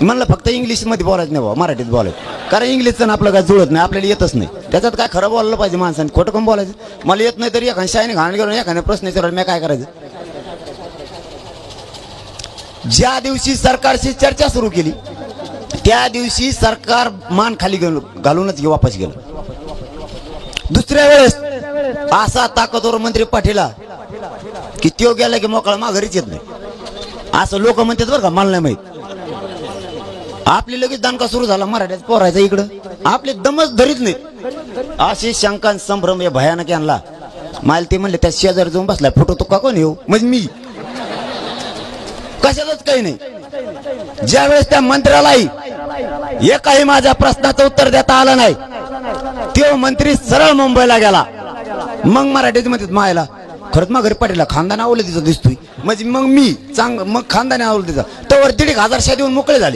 म्हणलं फक्त इंग्लिशमध्ये बोलायचं नाही बाबा मराठीत बोलायचं. कारण इंग्लिशचं ना आपलं काय जुळत नाही आपल्याला येतच नाही. त्याच्यात काय खरं बोललं पाहिजे माणसाने खोटं कोण बोलायचं? मला येत नाही तरी एखाद्या शाळेने घाण गेलो एखाद्या प्रश्न विचारला मी काय करायचं? ज्या दिवशी सरकारशी चर्चा सुरू केली त्या दिवशी सरकार मान खाली गेलो घालूनच वापस गेलं. दुसऱ्या वेळेस असा ताकदवर मंत्री पाठीला की त्यो गेला की मोकळा माघारीच येत नाही. असं लोक म्हणतात बरं का मला नाही माहीत. आपली लगेच दानका सुरू झाला मराठ्यात पोरायचा इकडं. आपले दमच धरीत नाही अशी शंका आणि संभ्रम हे भयानक आणला मला ते म्हणले त्या शेजारी जाऊन बसलाय फोटो तो का कोण येऊ? म्हणजे मी. कशालाच काही नाही. ज्या वेळेस त्या मंत्र्यालाही एकाही माझ्या प्रश्नाचं उत्तर देता आलं नाही तो मंत्री सरळ मुंबईला गेला. मग मराठीत म्हणतात मायला खरंच मग घरी पाटीला खानदान आवलं तिचं दिसतोय. म्हणजे मग मी चांग मग खानदान आवलं तिचा तर दीड एक हजार शा देऊन मोकळे झाले.